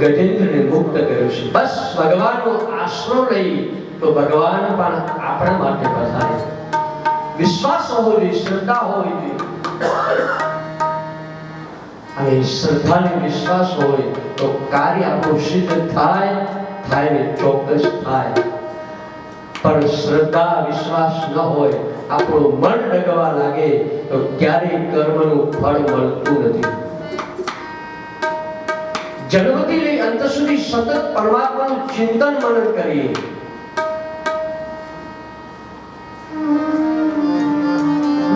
ગજેન્દ્રને મુક્ત કર્યો છે. બસ ભગવાનનો આશરો લઈ તો ભગવાન પણ આપણા માટે પધારે. વિશ્વાસ હોવો શ્રદ્ધા હોવી જોઈએ. અને શ્રદ્ધા અને વિશ્વાસ હોય તો કાર્ય આપણું સિદ્ધ થાય થાય ને ચોક્કસ થાય. પણ શ્રદ્ધા, વિશ્વાસ ન હોય, આપણું મન ડગવા લાગે તો ક્યારેય કર્મનું ફળ મળતું નથી. જન્મથી લઈ અંત સુધી સતત પરમાત્માનું ચિંતન મનન કરીએ.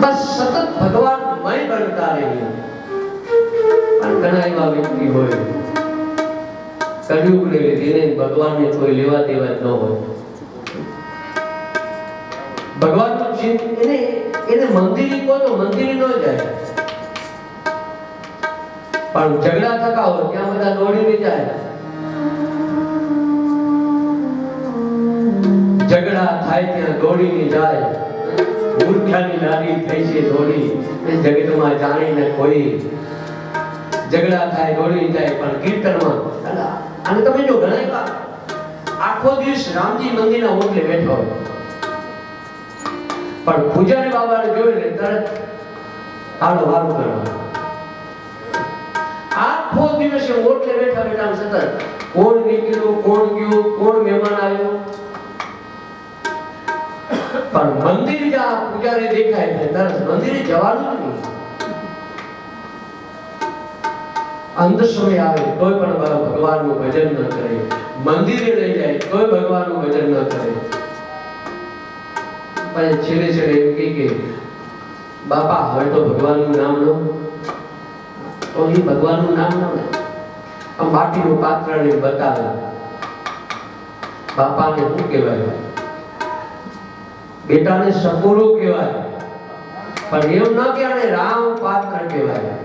બસ સતત ભગવાનમય બનતા રહીએ. પણ ઘણા એવા વ્યક્તિ હોય, કળિયુગને લીધે ભગવાનને કોઈ લેવા દેવા ન હોય. ભગવાનનું ચિંત એને એને મંદિર કહો તો મંદિર ન જાય. પણ ઝઘડા થતા હોય ત્યાં બધા દોડીને જાય. ઝઘડા થાય ત્યાં દોડીને જાય. મૂર્ખાની નાની થઈ છે દોડી. જગતમાં જાણીને કોઈ ઝઘડા થાય દોડી જાય, પણ કીર્તનમાં અને તમે જો ઘણા આખો દિવસ રામજી મંદિરના ઓટલે બેઠો પણ પૂજારી બાબાને જોઈને તરત હાલો વારું કરવા. આખો દિવસ એ ઓટલે બેઠા બેઠા આમ સતત કોણ નીકળ્યું, કોણ ગયું, કોણ મહેમાન આવ્યું? પણ મંદિર જ્યાં પૂજારી દેખાય છે, તરત મંદિરે જવાનું જ નહીં. અંત સમય આવે, તોય પણ ભ- ભગવાનનું ભજન ન કરે. મંદિરે લઈ જાય, તોય ભગવાનનું ભજન ન કરે. પછી છેલ્લે છેલ્લે એમ કહે કે, બાપા, હવે તો ભગવાનનું નામ લો. તો એ ભગવાનનું નામ લો. ને આમ માટીનું પાત્રને બતાવે. બાપાને શું કહેવાય? બેટાને સપોરો કહેવાય. પણ એમ ન કે આને રામ પાત્ર કહેવાય.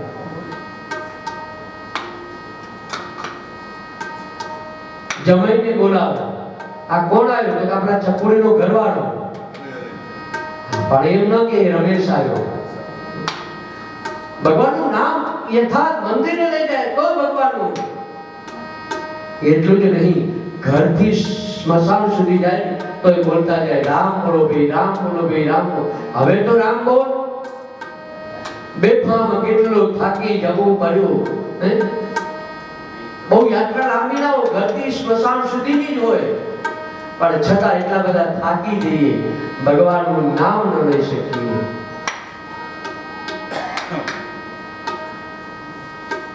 જમાઈને બોલાવે. આ કોણ આવ્યો? તો કે આપણા ચપુડીનો ઘરવાળો. પણ એમ ન કે રમેશ આવ્યો. ભગવાનનું નામ યથાર્થ મંદિરે લઈ જાય તો ભગવાનનું એટલું જ નહીં, ઘરથી સ્મશાન સુધી જાય તો એ બોલતા જાય, રામ બોલો ભાઈ, રામ બોલો ભાઈ, રામ બોલો. હવે તો રામ બોલ. બેફામ કેટલું થાકી જવું પડ્યું બહુ યાત્રા લાંબી ના હોય, ઘરથી સ્મશાન સુધીની જ હોય. પણ છતાં એટલા બધા થાકી જઈએ, ભગવાનનું નામ ન લઈ શકીએ.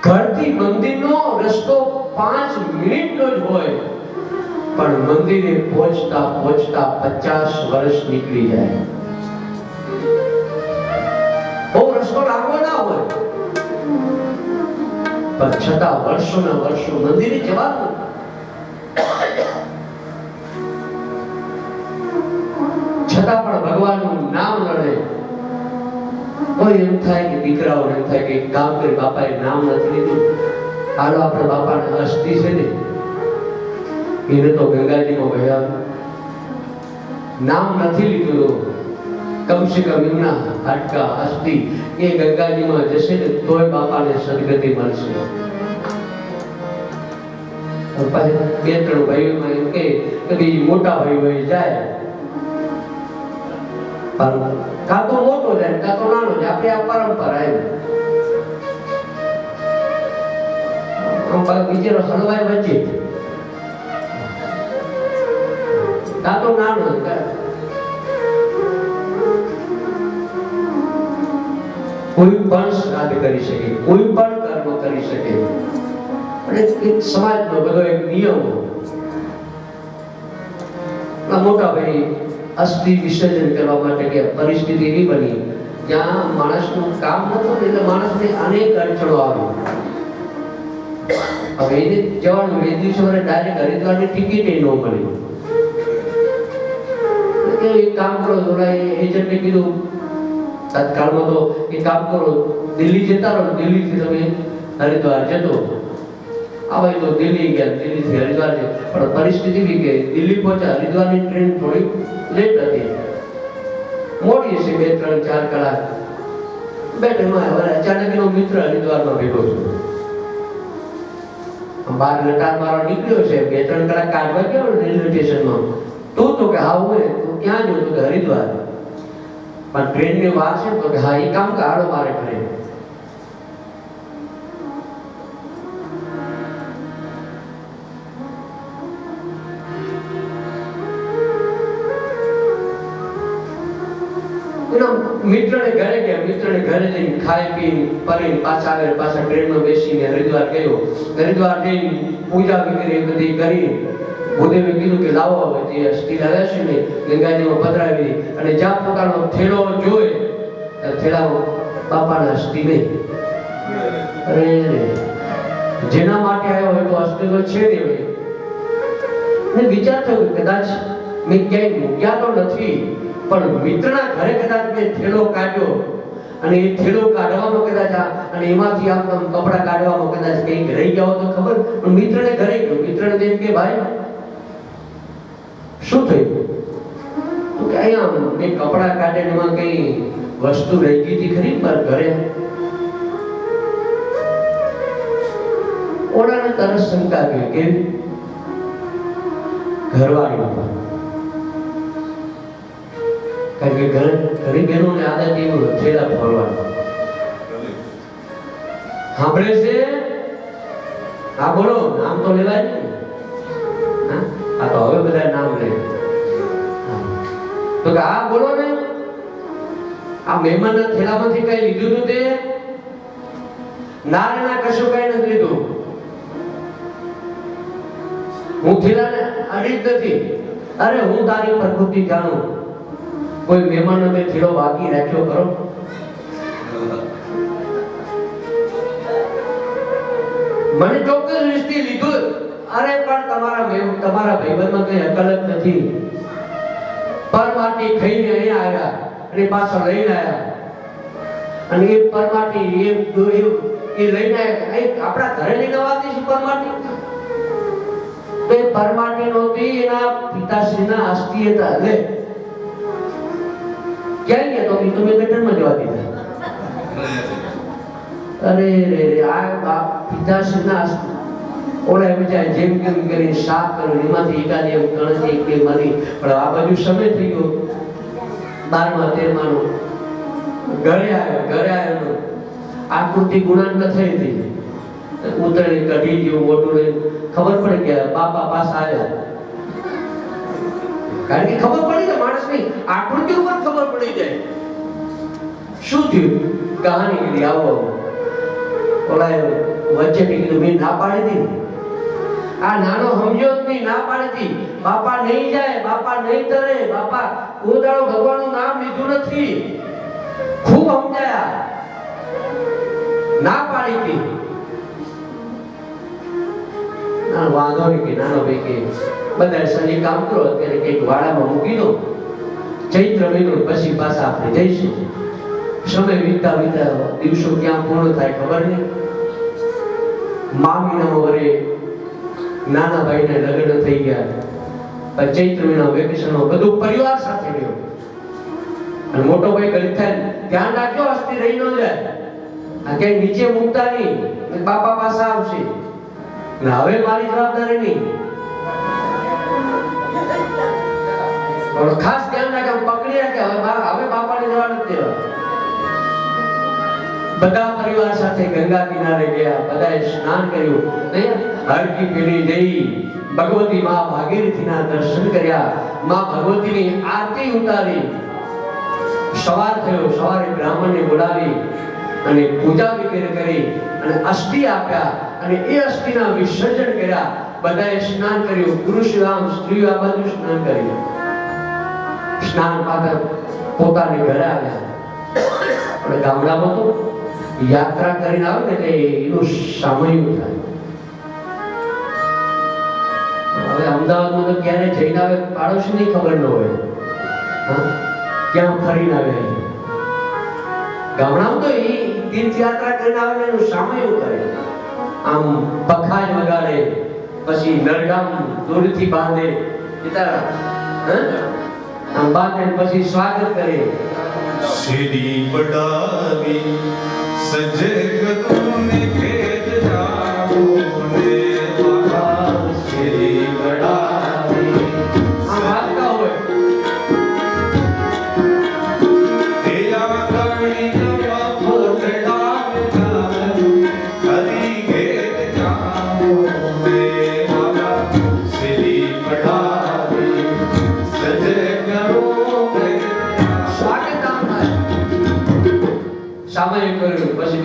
ઘરથી મંદિરનો રસ્તો પાંચ મિનિટનો જ હોય. પણ મંદિરે પહોંચતા પહોંચતા પચાસ વર્ષ નીકળી જાય. બહુ રસ્તો લાંબો ના હોય. પણ છતાં વર્ષોના વર્ષો મંદિરે જવાનું છતાં પણ ભગવાનનું નામ લડે કોઈ એમ થાય કે દીકરાઓ એમ થાય કે કામ કરી બાપાએ નામ નથી લીધું. હાલો બાપા બાપાને અસ્થિ છે ને, એને તો ગંગાજીમાં ગયા નામ નથી લીધું. કમસે કમ એમના હાડકા અસ્થિ એ ગંગાજીમાં જશે ને તોય બાપાને સદગતિ મળશે. બે ત્રણ ભાઈઓમાં એમ કે કે ભાઈ મોટા ભાઈ હોય જાય. કાં મોટો જાય કાં નાનો જાય આપણે આ પરંપરા એમ. બીજેનો હલવાય વચ્ચે કાં તો નાનો કોઈ પણ શ્રાદ્ધ કરી શકે, કોઈ પણ કર્મ કરી શકે. અને એક સમાજનો બધો એક નિયમ મોટા ભાઈ અસ્થિ વિસર્જન કરવા માટે કે પરિસ્થિતિ એવી બની જ્યાં માણસનું કામ નતું એટલે માણસને અનેક અડચણો આવી. હવે એને જવાનું બે દિવસે મને ડાયરેક્ટ હરિદ્વારની ટિકિટ ન મળી. કે એક કામ કરો. થોડા એજન્ટને કીધું તત્કાળમાં તો એ કામ કરો, દિલ્હી જતા રહો, દિલ્હીથી તમે હરિદ્વાર જતો. આવે તો દિલ્હી ગયા દિલ્હીથી હરિદ્વાર પણ પરિસ્થિતિ બી કે દિલ્હી પહોંચ્યા, હરિદ્વારની ટ્રેન થોડી લેટ હતી. મોડી હશે બે, ત્રણ, ચાર કલાક. બેઠેમાં હવે અચાનક એનો મિત્ર હરિદ્વારમાં ભેગો આમ બાર લટાર મારો નીકળ્યો છે, બે, ત્રણ કલાક કાઢવા ગયો રેલવે સ્ટેશનમાં. તું તો કે હા, હું તું ક્યાં જો તું હરિદ્વાર. પણ ટ્રેનની વાર છે તો કે હા એ કામ કાઢો મારે ઘરે. મિત્રને ઘરે ગયા, મિત્રને ઘરે જઈને ખાઈ પીને ફરીને પાછા આવે પાછા ટ્રેનમાં બેસીને હરિદ્વાર ગયો. હરિદ્વાર જઈને પૂજા વગેરે બધી કરી. ભૂદેવે કીધું કે લાવો હવે જે સ્ટીલ લાવ્યા છે ને, ગંગાજીમાં પધરાવી. અને જ્યાં પોતાનો થેલો જોઈ થેલામાં બાપાના સ્ટીલે. અરે જેના માટે આવ્યો હોય તો અસ્તિત્વ છે ને વિચાર થયો કે કદાચ મેં ક્યાંય મૂક્યા તો નથી. પણ મિત્રના ઘરે કદાચ મેં થેલો કાઢ્યો અને એ થેલો કાઢવામાં કદાચ અને એમાંથી આમ કપડાં કાઢવામાં કદાચ કંઈક રહી ગયા તો ખબર, પણ મિત્રને ઘરે ગયો. મિત્રને તેમ કે, ભાઈ, શું થયું? તો કે, અહીંયા મેં કપડાં કાઢે એમાં કઈ વસ્તુ રહી ગઈ હતી ખરી પર ઘરે? ઓળાને તરસ શંકા કે, ઘરવાળી કારણ કે ઘર ઘણી બહેનોને આદત એવું થેલા ફોરવાનું સાંભળે છે? હા, બોલો. નામ તો લેવાય આ તો હવે બધા નામ લે. તો કે આ બોલો ને. આ મહેમાનના થેલામાંથી કઈ લીધું તું તે? ના ના કશું કઈ નથી લીધું. હું થેલાને અડી જ નથી. અરે, હું તારી પ્રકૃતિ જાણું. કોઈ મહેમાન અમે થેલો બાકી રાખ્યો ખરો? મને ચોક્કસ રીતથી લીધું. અરે, પણ તમારા તમારા ભાઈબંધમાં કઈ અકલ નથી. પરમાટી ખાઈને અહીંયા આવ્યા અને પાછા લઈને આવ્યા. અને એ પરમાટી એ એ લઈને આવ્યા આપણા ઘરે લઈને આવતી છે પરમાટી. તો એ પરમાટી નહોતી, એના પિતાશ્રીના અસ્થિ હતા. લે ક્યાં ગયા તો તો મેં ગટરમાં જવા દીધા. અરે રે રે, આ પિતાશ્રીના અસ્થિ એમ જાય જેમ કેમ કરી સાફ કર્યું એમાંથી એકાદ એમ કણથી એક બે મળી પણ આ બાજુ સમય થઈ ગયો. બારમા, તેરમાનો. ઘરે આવ્યો ઘરે આવ્યો. આકૃતિ ગુણાંક થઈ હતી ઉતરણી કઢી ગયું મોટું ખબર પડી કે બાપા પાસે આવ્યા. કારણ કે ખબર પડી જાય આકૃતિ ઉપર ખબર પડી જાય. શું થયું? કહાની કીધી આવો. ઓલા વચ્ચે કીધું મેં ના પાડી દીધી. આ નાનો સમજો જ નહીં, ના પાડી બાપા નહીં જાય, બાપા નહીં તરે, બાપા ઉદાળો ભગવાનનું નામ લીધું નથી. ખૂબ સમજાયા. ના પાડી હતી. વાંધો નહીં કે નાનો ભાઈ કે, બધા શનિ કામ કરો, અત્યારે કંઈક વાડામાં મૂકી દો. ચૈત્ર મહિનો પછી પાછા આપણે જઈશું. સમય વીતતા વીતતા દિવસો ક્યાં પૂર્ણ થાય ખબર નહીં. મામીના વરે નાના ભાઈને લગ્ન થઈ ગયા. ચૈત્ર મહિના વેકેશનમાં બધું પરિવાર સાથે રહ્યો. અને મોટો ભાઈ ગરીબ થાય ધ્યાન રાખજો અસ્થિ રહી ન જાય. આ કે નીચે મૂકતા નહીં. બાપા પાસે આવશે. હવે મારી જવાબદારી નહીં. ખાસ ધ્યાન રાખે પકડી રાખે, હવે હવે બાપાને જવા નથી બધા પરિવાર સાથે ગંગા કિનારે ગયા, બધાએ સ્નાન કર્યું. હરકી પેલી જઈ, ભગવતી માં ભાગીરથીના દર્શન કર્યા. માં ભગવતીની આરતી ઉતારી. સવાર થયો, સવારે બ્રાહ્મણને બોલાવી અને પૂજા વગેરે કરી અને અસ્થિ આપ્યા અને એ અસ્થિના વિસર્જન કર્યા. બધાએ સ્નાન કર્યું. પુરુષ રામ સ્ત્રીઓ આ બધું સ્નાન કર્યું. સ્નાન પાત્ર પોતાને ઘરે આવ્યા. આપણે ગામડામાં તો યાત્રા કરીને આવે ને એટલે એનું સામયું થાય. હવે અમદાવાદમાં તો ક્યારે જઈને આવે પાડોશીની ખબર ન હોય. ક્યાં ફરીને આવે ગામડામાં તો એ તીર્થયાત્રા કરીને આવે એનું સામયું કરે આમ પખાજ વગાડે, પછી નરગામ દૂરથી બાંધે. એ હે? આમ ને પછી સ્વાગત કરે શ્રી બડાવી સજગતોને ખેત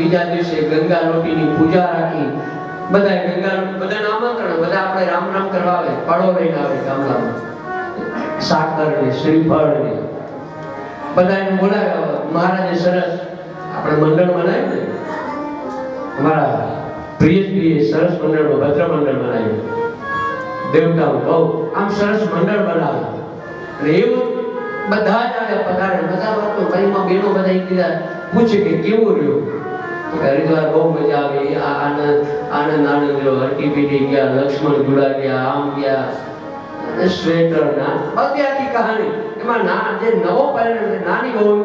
બીજા દિવસે ગંગા લોટીની પૂજા રાખી બધા ગંગા બધાને આમંત્રણ, બધા આપણે રામ રામ કરવા આવે ફળો લઈને આવે ગામડામાં. સાકર ને શ્રીફળ ને બધાને બોલાવ્યા મહારાજે સરસ આપણે મંડળ બનાવ્યું ને? અમારા પ્રિયજીએ સરસ મંડળમાં, ભદ્ર મંડળ બનાવ્યું. દેવતાઓ બહુ આમ સરસ મંડળ બનાવે અને એવું બધા જ આવ્યા પધારે બધા વાતો ભાઈમાં બેનો બધા એકબીજા પૂછે કે કેવું રહ્યું? તો કે હરિદ્વાર બહુ મજા આવી. આનંદ આનંદ આનંદ રહ્યો. હરકી પીટી ગયા, લક્ષ્મણ ઝુલા ગયા, આમ ગયા. નાની બહુ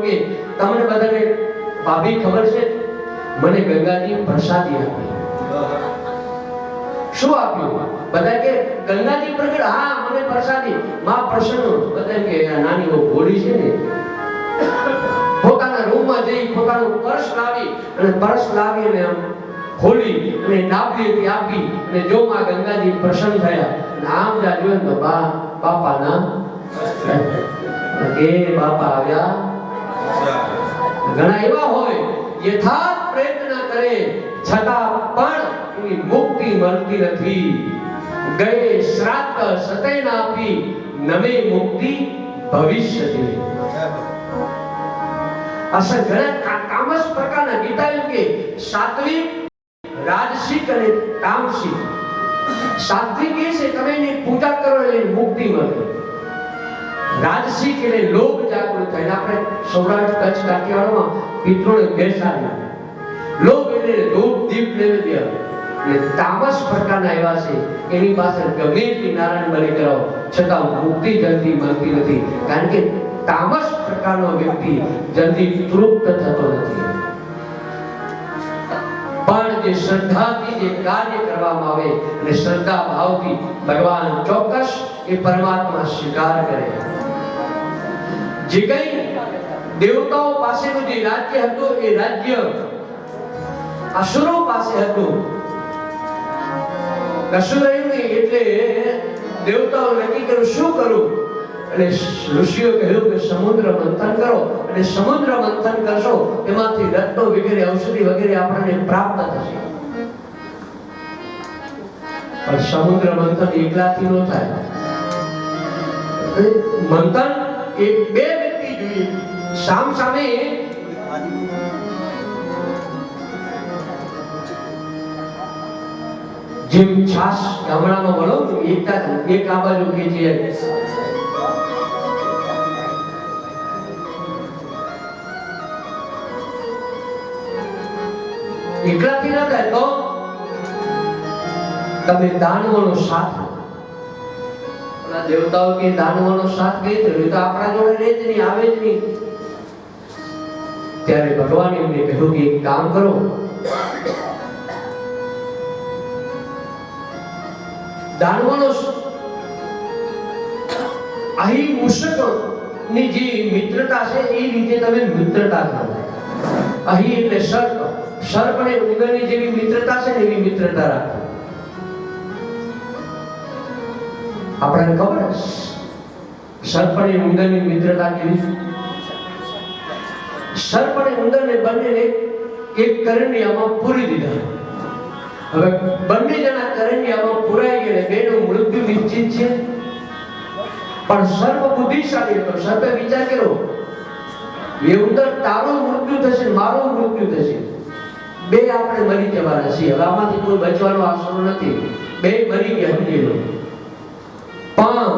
ખબર છે? મને ગંગાજી પ્રસાદી આપી. શું આપ્યું? બધા કે, ગંગાજી પ્રગટ, હા, મને પ્રસાદી. માં પ્રસન્ન. બધા કે નાની બહુ ભોળી છે ને. પોતાના જઈ પોતાનું પર્સ લાવી અને પર્સ લાવી અને આમ ખોલી અને ડાબલીથી આપી અને જો માં ગંગાજી પ્રસન્ન થયા. આમ જા જોયું તો બા બાપાના કે બાપા આવ્યા? ઘણા એવા હોય યથાર્થ પ્રયત્ન કરે છતાં પણ એની મુક્તિ મળતી નથી. ગયે શ્રાદ્ધ સતય ના નમે મુક્તિ ભવિષ્યથી ઘણા કા- તામસ પ્રકારના ગીતા કે સાત્વિક, રાજસિક અને તામસિક. સાત્વિક એ છે તમે એની પૂજા કરો એટલે મુક્તિ મળે. રાજસિક એટલે લોભ જાગૃત થાય. આપણે સૌરાષ્ટ્ર, કચ્છ, કાઠિયાવાડમાં પિતૃને બેસાડી લોભ એટલે ધૂપ દીપ નૈવેદ્ય અને તામસ પ્રકારના એવા છે, એની પાસે ગમે તે નારાયણ બલિ કરાવો. છતાં મુક્તિ જલ્દી મળતી નથી. કારણ કે તામસ પ્રકારનો વ્યક્તિ જલ્દી તૃપ્ત થતો નથી પણ જે શ્રદ્ધાથી જે કાર્ય કરવામાં આવે અને શ્રદ્ધા ભાવથી ભગવાન ચોક્કસ એ પરમાત્મા સ્વીકાર કરે જે કઈ દેવતાઓ પાસેનું જે રાજ્ય હતું, એ રાજ્ય અસુરો પાસે હતું। કશું રહ્યું નહીં એટલે દેવતાઓ નક્કી કર્યું શું કરું? એટલે ઋષિઓ કહ્યું કે સમુદ્ર મંથન કરો અને સમુદ્ર મંથન કરશો, એમાંથી રત્નો વગેરે, ઔષધિ વગેરે આપણને પ્રાપ્ત થશે. પણ સમુદ્ર મંથન એકલાથી ન થાય. મંથન એ બે વ્યક્તિ જોઈએ. સામ સામે જેમ છાસ ગામડામાં વળો એક આ બાજુ કે જે એકલાથી ના થાય તો તમે દાનવોનો સાથ લો. ઓલા દેવતાઓ કે દાનવોનો સાથ કઈ થયો તો આપણા જોડે રહે જ નહીં આવે જ નહીં ત્યારે ભગવાને એમને કહ્યું કે એક કામ કરો દાનવોનો અહીં મુશકની જે મિત્રતા છે એ રીતે તમે મિત્રતા કરો અહીં એટલે સર્પ સર્પ અને ઉંદરની જેવી મિત્રતા છે એવી મિત્રતા રાખો. આપણને ખબર? સર્પ અને ઉંદરની મિત્રતા કેવી? સર્પ અને ઉંદરને બંનેને એક કરંડિયામાં પૂરી દીધા. હવે બંને જણા કરંડિયામાં પૂરાઈ ગયા બેનું મૃત્યુ નિશ્ચિત છે. પણ સર્પ બુદ્ધિશાળી હતો. સર્પે વિચાર કર્યો, એ ઉંદર તારું મૃત્યુ થશે મારું મૃત્યુ થશે. બે આપણે મરી જવાના છીએ. હવે આમાંથી કોઈ બચવાનો આશરો નથી. બે મરી ગયા, સમજી લો. પણ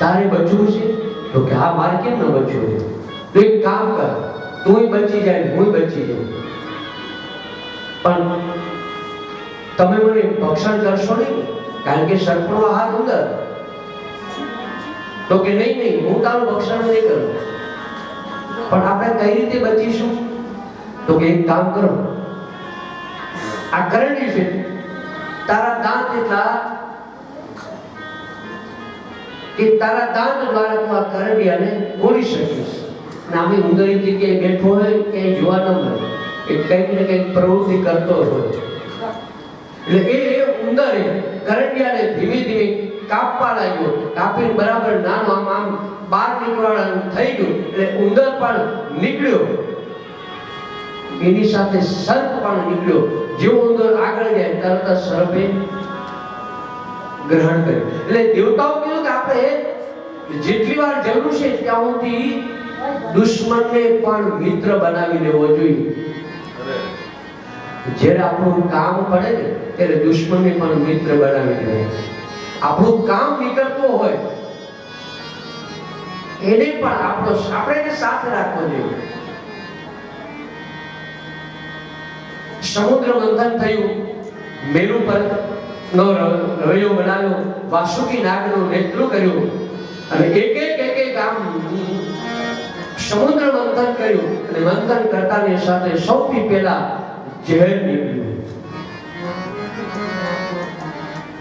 તારે બચવું છે? તો કે હા મારે કેમ ન બચવું? છે તો એક કામ કર. તું બચી જાય હું બચી જાઉં. પણ તમે મને ભક્ષણ કરશો નહીં કારણ કે સર્પનો હાથ ઉંદર તો કે નહીં નહીં, હું તારું ભક્ષણ નહીં કરું. પણ આપણે કઈ રીતે બચીશું? તો કે એક કામ કરો. આ કરણી છે. તારા દાંત એટલા કે તારા દાંત દ્વારા તું આ કરંડિયાને બોલી શકીશ. નામી ઉંદરી જગ્યાએ બેઠો હોય, ક્યાંય જોવા ન મળે. એ કંઈક ને કંઈક પ્રવૃત્તિ કરતો હોય. એટલે એ ઉંદરે કરંડિયાને ધીમે ધીમે કાપવા લાગ્યો કાપીને બરાબર નાનો આમ આમ બહાર નીકળવાનું થઈ ગયું. એટલે ઉંદર પણ નીકળ્યો. એની સાથે સર્પ પણ નીકળ્યો. જેવો ઉંદર આગળ જાય તરત જ સર્પે ગ્રહણ કર્યું. એટલે દેવતાઓ કીધું કે આપણે જેટલી વાર જરૂર છે ત્યાં સુધી દુશ્મનને પણ મિત્ર બનાવી લેવો જોઈએ. જ્યારે આપણું કામ પડે ને, ત્યારે દુશ્મનને પણ મિત્ર બનાવી દે આપણું કામ નીકળતું હોય, એને પણ આપણો આપણે સાથે રાખવો જોઈએ. સમુદ્ર મંથન થયું, મેરુ પર નો રવૈયો બનાવ્યો, વાસુકી નાગનું નેતૃત્વ કર્યું, અને એક એક એક એક આમ સમુદ્ર મંથન કર્યું, અને મંથન કરતાની સાથે સૌથી પહેલા ઝેર નીકળ્યું.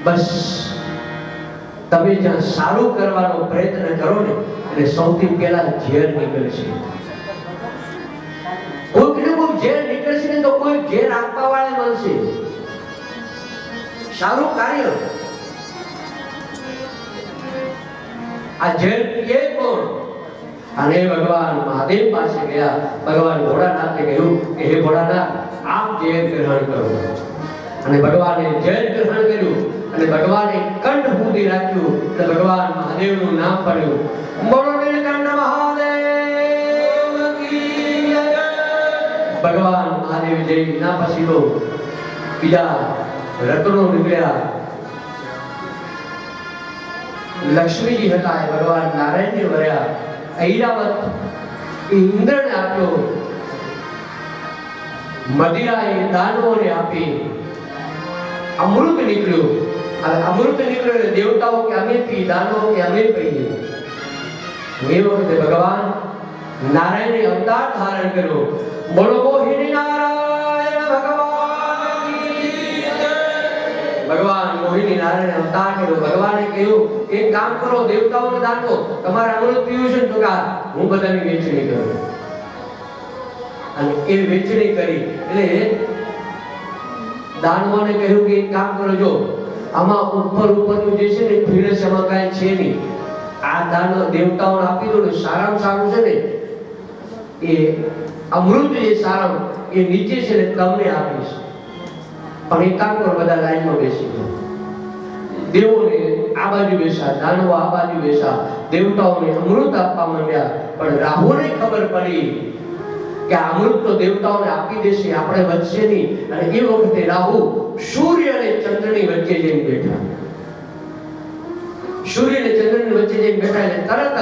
બસ. તમે જ્યાં સારું કરવાનો પ્રયત્ન કરો ને, એટલે સૌથી પહેલા ઝેર નીકળે છે. કોઈક ઝેર નીકળશે ને તો કોઈ ઝેર આપવા વાળા મળશે સારું કાર્ય. આ ઝેર પીએ કોણ? અને ભગવાન મહાદેવ પાસે ગયા. ભગવાન ભોળાનાથે કહ્યું કે, હે ભોળાનાથ આપ ઝેર ગ્રહણ કરો. અને ભગવાને ઝેર ગ્રહણ કર્યું અને ભગવાને કંઠ સુધી રાખ્યું અને ભગવાન મહાદેવનું નામ પડ્યું. બોલો નીલકંઠ મહાદેવ ભગવાન મહાદેવ જય ના પછી તો બીજા રત્નો નીકળ્યા. લક્ષ્મીજી હતા એ ભગવાન નારાયણજી વર્યા. ઐરાવત ઇન્દ્રને આપ્યો. મદિરા એ દાનવોને આપી. અમૃત નીકળ્યું. અને અમૃત નીકળ્યું દેવતાઓ કે અમે પી, દાનવો કે અમે પીએ એ વખતે ભગવાન નારાયણે અવતાર ધારણ કર્યો. બોલો મોહિની નારાયણ ભગવાન. ભગવાન મોહિની નારાયણ અવતાર કર્યો. ભગવાને કહ્યું, એક કામ કરો, દેવતાઓને દાંતો તમારે અમૃત પીવું છે તો કા હું બધાની વેચણી કરું. અને એ વેચણી કરી. એટલે દાનવોને કહ્યું કે એક કામ કરો, જો આમાં ઉપર ઉપરનું જે છે ને ભીડ એમાં કાંઈ છે નહીં. આ દાન દેવતાઓને આપી દો ને, સારામાં સારું છે ને, એ અમૃત જે સારા એ નીચે છે ને તમને આપીશ પણ એક કામ કરો, બધા લાઈનમાં બેસી જાઓ. દેવોને આ બાજુ બેસા, દાનવો આ બાજુ બેસા, દેવતાઓને અમૃત આપવા માંડ્યા, પણ રાહુને ખબર પડી કે આ અમૃત તો દેવતાઓને આપી દેશે, આપણે વધશે નહીં. અને એ વખતે રાહુ સૂર્ય અને ચંદ્રની વચ્ચે જઈને બેઠા. સૂર્ય અને ચંદ્રની વચ્ચે જઈને બેઠા એટલે તરત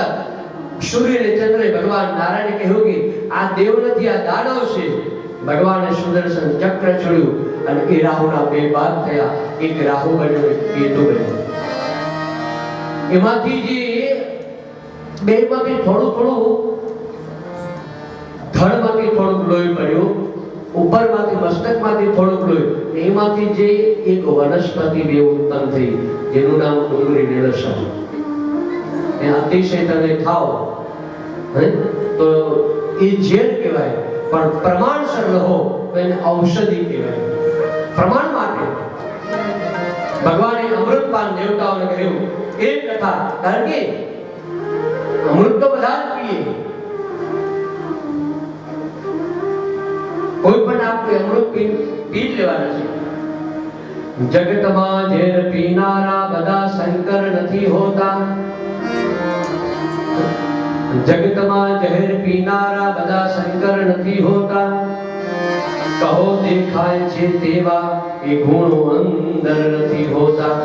સૂર્ય અને ચંદ્રે ભગવાન નારાયણે કહ્યું કે આ દેવ નથી, આ દાનવ છે. ભગવાને સુદર્શન ચક્ર છોડ્યું અને એ રાહુના બે ભાગ થયા. એક રાહુ બન્યો, એક કેતુ બન્યો. એમાંથી જે બેમાંથી થોડું થોડું ધડમાંથી થોડુંક લોહી પડ્યું, ઉપરમાંથી મસ્તકમાંથી થોડુંક લોહી એમાંથી જે એક વનસ્પતિ બે ઉત્પન્ન થઈ, જેનું નામ ડુંગળી નિરસન એ અતિશય તમે ખાઓ? તો એ ઝેર કહેવાય, પણ પ્રમાણસર રહો તો એને ઔષધિ કહેવાય. પ્રમાણ માટે. ભગવાને અમૃતપાન દેવતાઓને કહ્યું એ કથા કારણ કે અમૃત તો બધા જ પીએ. કોઈ પણ આપણે અમૃત પી પી લેવાના છે. જગતમાં ઝેર પીનારા બધા શંકર નથી હોતા. જગતમાં ઝેર પીનારા બધા શંકર નથી હોતા. કહો દેખાય છે તેવા એ ગુણો અંદર નથી હોતા.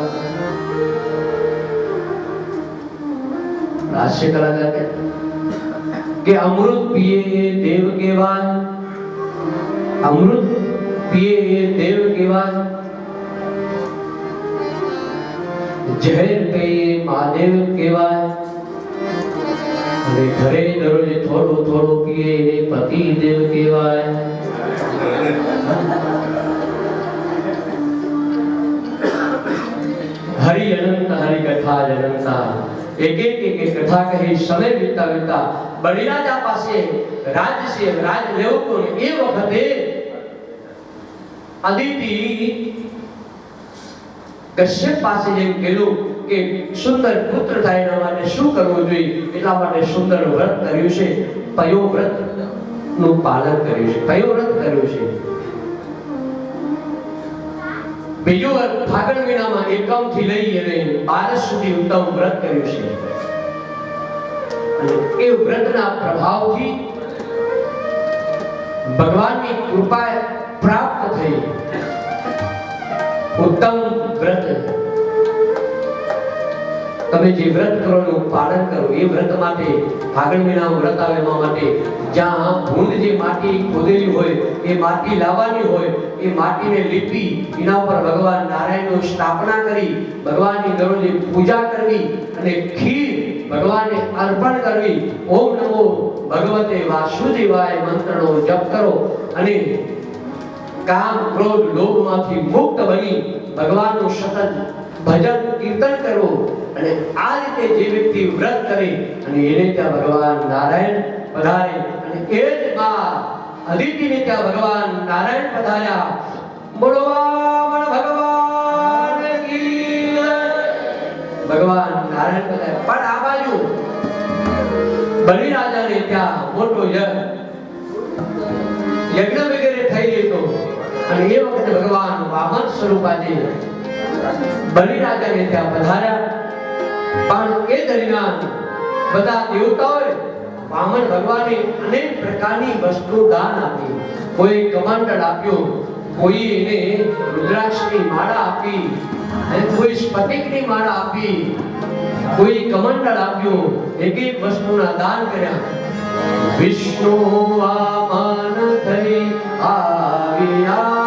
હાસ્ય કલાકાર કે અમૃત પીએ એ દેવ કહેવાય અમૃત પીએ એ દેવ કહેવાય ઝેર પીએ મહાદેવ કહેવાય અને ઘરે દરરોજ થોડું થોડું પીએ એને પતિ દેવ કહેવાય હરિ અનંત હરિ કથા જનંતા એક એક એક એક કથા કહી સમય વીતતા વીતતા બલિરાજા પાસે રાજ છે રાજ લેવું હતું ને એ વખતે અદિતિ કશ્યપ પાસે જેમ કહેલું કે સુંદર પુત્ર થાય એના માટે શું કરવું જોઈએ? એટલા માટે સુંદર વ્રત કર્યું છે. પયો વ્રતનું પાલન કર્યું છે. પયો વ્રત કર્યું છે. બીજું વ્રત ફાગણ મહિનામાં એકમથી લઈ અને બારસ સુધી ઉત્તમ વ્રત કર્યું છે. એ વ્રતના પ્રભાવથી ભગવાનની કૃપા પ્રાપ્ત થઈ. ઉત્તમ વ્રત. તમે જે વ્રત કરો એનું પાલન કરો, એ વ્રત માટે ફાગણ મહિના વ્રત આવે માટે, જ્યાં ભૂંડ જે માટી ખોદેલી હોય, એ માટી લાવવાની હોય, એ માટીને લીપી, એના ઉપર ભગવાન નારાયણનો સ્થાપના કરી, ભગવાનની દરરોજે પૂજા કરવી અને ખીર ભગવાનને અર્પણ કરવી. ઓમ નમો ભગવતે વાસુદેવાય મંત્રનો જપ કરો અને કામ ક્રોધ લોભમાંથી મુક્ત બની ભગવાનનું સતત ભજન, કીર્તન કરવું અને આ રીતે જે વ્યક્તિ વ્રત કરે અને એને ત્યાં ભગવાન નારાયણ પધારે અને એ જ માં અદિતિને ત્યાં ભગવાન નારાયણ પધાર્યા. બોલો ભગવાન ભગવાન નારાયણ પધાર્યા. પણ આ બાજુ બલિરાજાને ત્યાં મોટો યજ્ઞ યજ્ઞ અને એ વખતે ભગવાન વામન સ્વરૂપાજી બલિરાજાને ત્યાં પધાર્યા. પણ એ દરમિયાન બધા દેવતાઓએ વામન ભગવાને અનેક પ્રકારની વસ્તુ દાન આપી. કોઈ કમંડળ આપ્યો, કોઈ એને રુદ્રાક્ષની માળા આપી, અને કોઈ સ્ફટિકની માળા આપી. કોઈ કમંડળ આપ્યું, એક એક વસ્તુના દાન કર્યા. વિષ્ણુ વામન થઈ આવ્યા